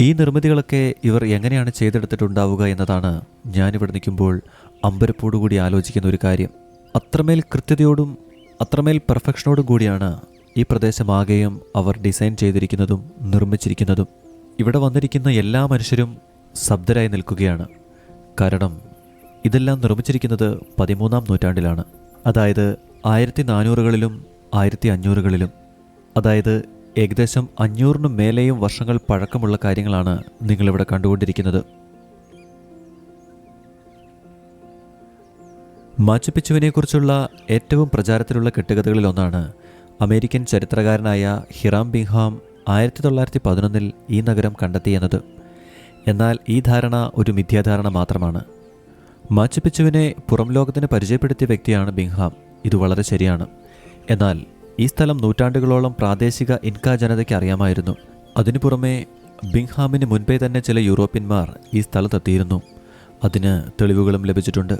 ഈ നിർമ്മിതികളൊക്കെ ഇവർ എങ്ങനെയാണ് ചെയ്തെടുത്തിട്ടുണ്ടാവുക എന്നതാണ് ഞാനിവിടെ നിൽക്കുമ്പോൾ അമ്പരപ്പോടുകൂടി ആലോചിക്കുന്ന ഒരു കാര്യം. അത്രമേൽ കൃത്യതയോടും അത്രമേൽ പെർഫെക്ഷനോടും കൂടിയാണ് ഈ പ്രദേശമാകെയും അവർ ഡിസൈൻ ചെയ്തിരിക്കുന്നതും നിർമ്മിച്ചിരിക്കുന്നതും. ഇവിടെ വന്നിരിക്കുന്ന എല്ലാ മനുഷ്യരും ശബ്ദരായി നിൽക്കുകയാണ്. കാരണം ഇതെല്ലാം നിർമ്മിച്ചിരിക്കുന്നത് പതിമൂന്നാം നൂറ്റാണ്ടിലാണ്. അതായത് ആയിരത്തി നാനൂറുകളിലും ആയിരത്തി അഞ്ഞൂറുകളിലും അതായത് ഏകദേശം അഞ്ഞൂറിനും മേലെയും വർഷങ്ങൾ പഴക്കമുള്ള കാര്യങ്ങളാണ് നിങ്ങളിവിടെ കണ്ടുകൊണ്ടിരിക്കുന്നത്. മാച്ചുപിച്ചുവിനെക്കുറിച്ചുള്ള ഏറ്റവും പ്രചാരത്തിലുള്ള കെട്ടുകഥകളിലൊന്നാണ് അമേരിക്കൻ ചരിത്രകാരനായ ഹിറാം ബിഹാം ആയിരത്തി തൊള്ളായിരത്തി പതിനൊന്നിൽ ഈ നഗരം കണ്ടെത്തിയെന്നത്. എന്നാൽ ഈ ധാരണ ഒരു മിഥ്യാധാരണ മാത്രമാണ്. മാച്ചുപിച്ചുവിനെ പുറം ലോകത്തിന് പരിചയപ്പെടുത്തിയ വ്യക്തിയാണ് ബിങ്ഹാം ഇത് വളരെ ശരിയാണ്. എന്നാൽ ഈ സ്ഥലം നൂറ്റാണ്ടുകളോളം പ്രാദേശിക ഇൻക ജനതയ്ക്ക് അറിയാമായിരുന്നു. അതിനു പുറമെ ബിങ്ഹാമിന് മുൻപേ തന്നെ ചില യൂറോപ്യന്മാർ ഈ സ്ഥലത്തെത്തിയിരുന്നു. അതിന് തെളിവുകളും ലഭിച്ചിട്ടുണ്ട്.